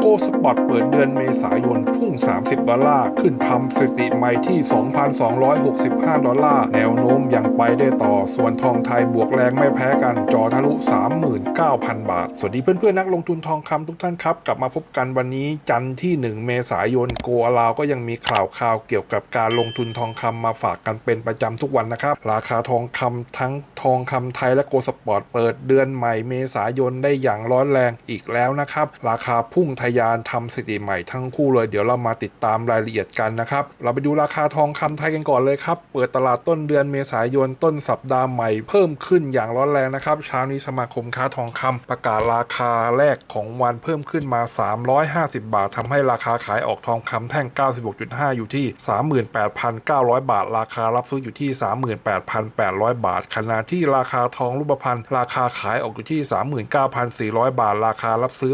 โกสปอตเปิดเดือนเมษายนพุ่ง 30 ดอลลาร์ ขึ้นทำสถิติใหม่ที่ 2,265 ดอลลาร์ แนวโน้มยังไปได้ต่อ ส่วนทองไทยบวกแรงไม่แพ้กัน จอทะลุ 39,000 บาท สวัสดีเพื่อนๆ นักลงทุนทองคำทุกท่านครับ กลับมาพบกันวันนี้จันทร์ที่ 1 เมษายนโกอาลาวก็ยังมีข่าวข่าวเกี่ยวกับการลงทุนทองคำมาฝากกันเป็นประจำทุกวันนะครับ ราคาทองคำทั้งทองคำไทยและโกสปอร์ตเปิดเดือนใหม่เมษายนได้อย่างร้อนแรงอีกแล้วนะครับ ราคาพุ่งทะยานทำสถิติใหม่ทั้งคู่เลย เดี๋ยวเรามาติดตามรายละเอียดกันนะครับ เราไปดูราคาทองคำไทยกันก่อนเลยครับ เปิดตลาดต้นเดือนเมษายนต้นสัปดาห์ใหม่เพิ่มขึ้นอย่างร้อนแรงนะครับเช้านี้สมาคมค้าทองคำประกาศราคาแรกของวันเพิ่มขึ้นมา 350 บาททำให้ราคาขายออกทองคำแท่ง 96.5 อยู่ที่ 38,900 บาท ราคารับซื้ออยู่ที่ 38,800 บาท ขณะที่ราคาทองรูปพรรณราคาขายออกอยู่ที่ 39,400 บาท ราคารับซื้อ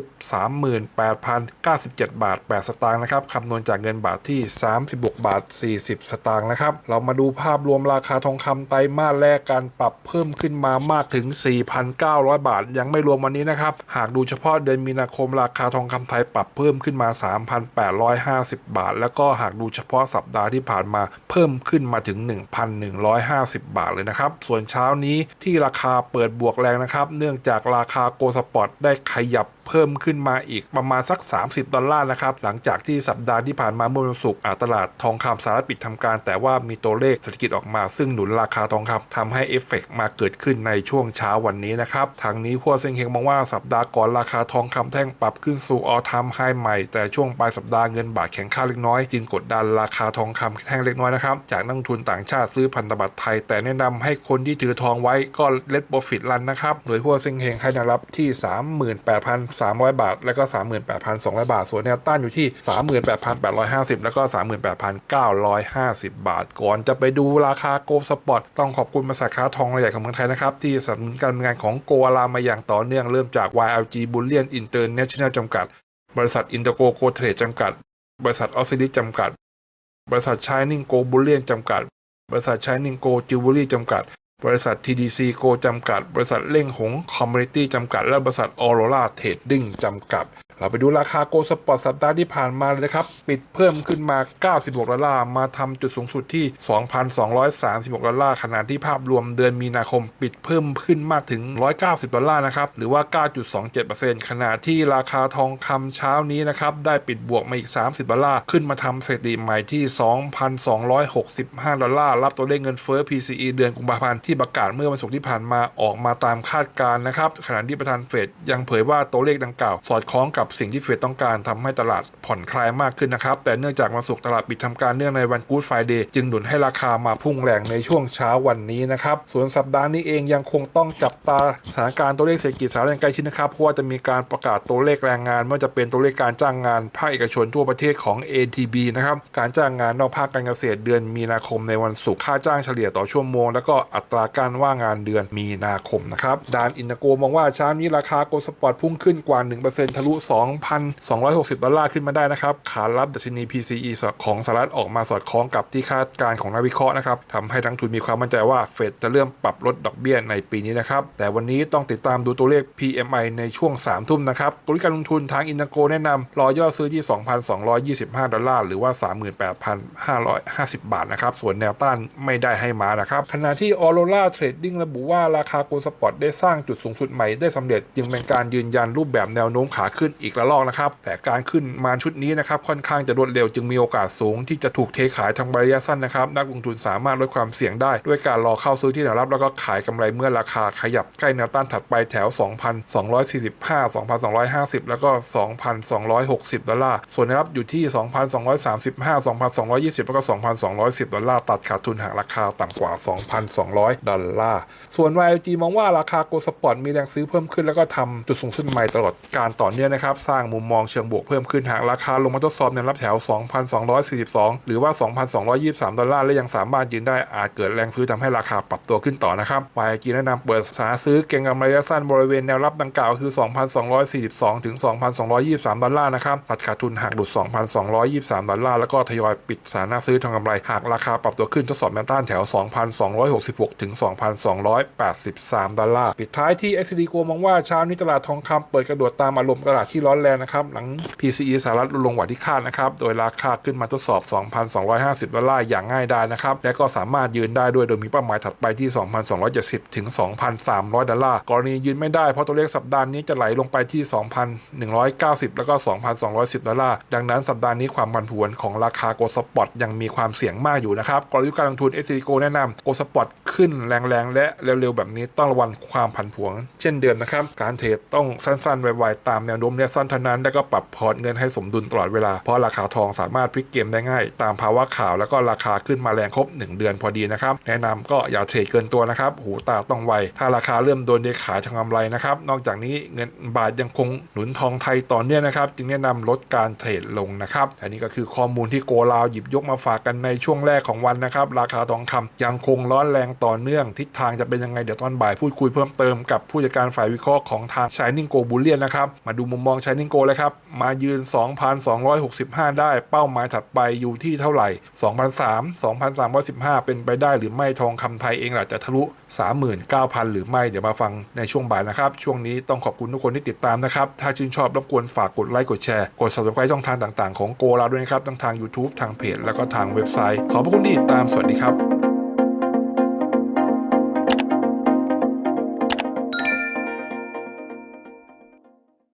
38 8,097 บาท 8 สตางค์นะครับคำนวณจากเงินบาทที่ 36 บาท 40 สตางค์นะครับ เรามาดูภาพรวมราคาทองคำไตรมาสแรกการปรับเพิ่มขึ้นมามากถึง 4,900 บาท ยังไม่รวมวันนี้นะครับ หากดูเฉพาะเดือนมีนาคมราคาทองคำไทยปรับเพิ่มขึ้นมา 3,850 บาท แล้วก็หากดูเฉพาะสัปดาห์ที่ผ่านมาเพิ่มขึ้นมาถึง 1,150 บาทเลยนะครับ ส่วนเช้านี้ที่ราคาเปิดบวกแรงนะครับ เนื่องจากราคาโกลสปอร์ตได้ขยับ เพิ่มขึ้นมาอีกประมาณสัก 30 ดอลลาร์นะครับ หลังจากที่สัปดาห์ที่ผ่านมาเมื่อวันศุกร์อาตลาดทองคำสหรัฐปิดทำการ แต่ว่ามีตัวเลขเศรษฐกิจออกมาซึ่งหนุนราคาทองคำทำให้เอฟเฟกต์มาเกิดขึ้นในช่วงเช้าวันนี้นะครับทางนี้ขั้วเซ็งเฮงมองว่าสัปดาห์ก่อนราคาทองคำแท่งปรับขึ้นสู่ออทามไฮใหม่ แต่ช่วงปลายสัปดาห์เงินบาทแข็งค่าเล็กน้อยจึงกดดันราคาทองคำแท่งเล็กน้อยนะครับจากนักทุนต่างชาติซื้อพันธบัตรไทย แต่แนะนำให้คนที่ถือทองไว้ก็เลดโปรฟิตรันนะครับโดยขั้วเซ็งเฮงให้แนวรับที่300 บาท และก็ 38,200 บาท ส่วนแนวต้านอยู่ที่ 38,850 แล้วก็ 38,950 บาท ก่อนจะไปดูราคาโกลสปอร์ตต้องขอบคุณบริษัทค้าทองรายใหญ่ของเมืองไทยนะครับ ที่สนับสนุนการงานของโกอาลามาอย่างต่อเนื่องเริ่มจาก YLG Bullion International จำกัด บริษัทอินเตอร์โกโกเทรดจำกัด บริษัทออสซิลิจำกัด บริษัทชายนิงโกบุลเลียนจำกัด บริษัทชายนิงโกจิวเวลรี่จำกัด บริษัท TDC โกจำกัด บริษัทเล่งหงคอมมูนิตี้จำกัด และบริษัทออโรราเทรดดิ้งจำกัด เราไปดูราคาโกลสปอร์ตสัปดาห์ที่ผ่านมาเลยนะครับ ปิดเพิ่มขึ้นมา 96 ดอลลาร์ มาทำจุดสูงสุดที่ 2,236 ดอลลาร์ขณะที่ภาพรวมเดือนมีนาคมปิดเพิ่มขึ้นมากถึง 190 ดอลลาร์นะครับ หรือว่า 9.27%ขณะที่ราคาทองคำเช้านี้นะครับ ได้ปิดบวกมาอีก 30 ดอลลาร์ ขึ้นมาทำสถิติใหม่ที่ 2,265 ดอลลาร์ รับตัวเลขเงินเฟ้อ PCE เดือนกุมภาพันธ์ที่ประกาศเมื่อวันศุกร์ที่ผ่านมาออกมาตามคาดการณ์นะครับ ขณะที่ประธานเฟดยังเผยว่าตัวเลขดังกล่าว สอดคล้องกับสิ่งที่เฟดต้องการทำให้ตลาดผ่อนคลายมากขึ้นนะครับแต่เนื่องจากวันศุกร์ตลาดปิดทำการเนื่องในวันกู๊ดไฟเดย์จึงหนุนให้ราคามาพุ่งแรงในช่วงเช้าวันนี้นะครับส่วนสัปดาห์นี้เองยังคงต้องจับตาสถานการณ์ตัวเลขเศรษฐกิจสหรัฐอย่างใกล้ชิดนะครับเพราะว่าจะมีการประกาศตัวเลขแรงงานไม่ว่าจะเป็นตัวเลขการจ้างงานภาคเอกชนทั่วประเทศของ ATB นะครับการจ้างงานนอกภาคการเกษตรเดือนมีนาคมในวันศุกร์ค่าจ้างเฉลี่ยต่อชั่วโมง แล้วก็อัตราการว่างงานเดือนมีนาคมนะครับดานอินโกมองว่าเช้านี้ราคาโกลสปอร์ตพุ่งขึ้นกว่า 1%ทะลุ2,260 ดอลลาร์ขึ้นมาได้นะครับ ขารับดัชนี PCE ของสหรัฐออกมาสอดคล้องกับที่คาดการณ์ของนักวิเคราะห์นะครับทำให้นักทุนมีความมั่นใจว่าเฟดจะเริ่มปรับลดดอกเบี้ยในปีนี้นะครับ แต่วันนี้ต้องติดตามดูตัวเลข PMI ในช่วง 3 ทุ่มนะครับกลยุทธ์การลงทุนทางอินเตอร์โกแนะนำรอย่อซื้อที่ 2,225 ดอลลาร์ หรือว่า 38,550 บาทนะครับ ส่วนแนวต้านไม่ได้ให้มานะครับ ขณะที่ Aurora Trading ระบุว่าราคาโกลสปอร์ตได้สร้างจุดสูงสุดใหม่ได้สำเร็จ จึงเป็นการยืนยันรูปแบบแนวโน้มขาขึ้นอีกระลอกนะครับ แต่การขึ้นมาชุดนี้นะครับค่อนข้างจะรวดเร็วจึงมีโอกาสสูง ที่จะถูกเทขายทางระยะสั้นนะครับนักลงทุนสามารถลดความเสี่ยงได้ ด้วยการรอเข้าซื้อที่แนวรับ แล้วก็ขายกำไรเมื่อราคาขยับใกล้แนวต้านถัดไปแถว 2,245 2,250 แล้วก็ 2,260 ดอลลาร์ ส่วนแนวรับอยู่ที่ 2,235 2,220 แล้วก็ 2,210 ดอลลาร์ ตัดขาดทุนหากราคาต่ำกว่า 2,200 ดอลลาร์ ส่วน YLG มองว่าราคาโกลสปอร์ตมีแรงซื้อเพิ่มขึ้นแล้วก็ทำจุดสูงสุดใหม่ตลอดการต่อเนื่องนะครับับสร้างมุมมองเชิงบวกเพิ่มขึ้นหากราคาลงมาทดสอบแนวรับแถว 2,242 หรือว่า 2,223 ดอลลาร์และยังสามารถยืนได้อาจเกิดแรงซื้อทำให้ราคาปรับตัวขึ้นต่อนะครับ YLG แนะนำเปิดสาซื้อเก็งกำไรระยะสั้นบริเวณแนวรับดังกล่าวคือ 2,242 ถึง 2,223 ดอลลาร์นะครับตัดขาดทุนหากหลุด 2,223 ดอลลาร์แล้วก็ทยอยปิดสานาซื้อทางกำไรหากราคาปรับตัวขึ้นทดสอบแนวต้านแถว 2,266 ถึง 2,283 ดอลลาร์ปิดท้ายที่ XCD กลัวมองว่าเช้านี้ตลาดทองคำเปิดกระโดดตามอารมณ์ตลาดที่ร้อนแรงนะครับ หลัง PCE สหรัฐลดลงกว่าที่คาดนะครับ โดยราคาขึ้นมาทดสอบ 2,250 ดอลลาร์อย่างง่ายดายนะครับ และก็สามารถยืนได้ด้วยโดยมีเป้าหมายถัดไปที่ 2,270 ถึง 2,300 ดอลลาร์ กรณียืนไม่ได้เพราะตัวเลขสัปดาห์นี้จะไหลลงไปที่ 2,190 แล้วก็ 2,210 ดอลลาร์ ดังนั้นสัปดาห์นี้ความผันผวนของราคาโกลสปอตยังมีความเสี่ยงมากอยู่นะครับ กลยุทธ์การลงทุน s c g o แนะนำโกลสปอตขึ้นแรงๆ และเร็วๆ แบบนี้ต้องระวังความผันผวนเช่นเดิมนะครับ การเทรดต้องสั้นๆ ไวๆ ตามแนวโน้มเนี่ยสั้นเท่านั้น แล้วก็ปรับพอร์ตเงินให้สมดุลตลอดเวลา เพราะราคาทองสามารถพลิกเกมได้ง่าย ตามภาวะข่าวแล้วก็ราคาขึ้นมาแรงครบ 1 เดือนพอดีนะครับ แนะนำก็อย่าเทรดเกินตัวนะครับ หูตาต้องไว ถ้าราคาเริ่มโดนเดขายทางกำไรนะครับ นอกจากนี้เงินบาทยังคงหนุนทองไทยต่อเนื่องนะครับ จึงแนะนำลดการเทรดลงนะครับ อันนี้ก็คือข้อมูลที่โกลาวหยิบยกมาฝากกันในช่วงแรกของวันนะครับ ราคาทองคำยังคงร้อนแรงต่อเนื่อง ทิศทางจะเป็นยังไงเดี๋ยวตอนบ่ายพูดคุยเพิ่มเติมกับผู้จัดการฝ่ายวิเคราะห์ของทาง Shining Go Bullion นะครับ มาดูมุมมอง Shining Go เลยครับ มายืน 2,265 ได้เป้าหมายถัดไปอยู่ที่เท่าไหร่2,300 2,315 เป็นไปได้หรือไม่ทองคำไทยเองอาจจะทะลุ 39,000 หรือไม่ เดี๋ยวมาฟังในช่วงบ่ายนะครับ ช่วงนี้ต้องขอบคุณทุกคนที่ติดตามนะครับ ถ้าชื่นชอบรบกวนฝากกดไลค์กดแชร์ กด subscribe ช่องทางต่างๆของโกเราด้วยนะครับทั้งทาง YouTube ทางเพจแล้วก็ทางเว็บไซต์ ขอบพระคุณที่ติดตามสวัสดีครับ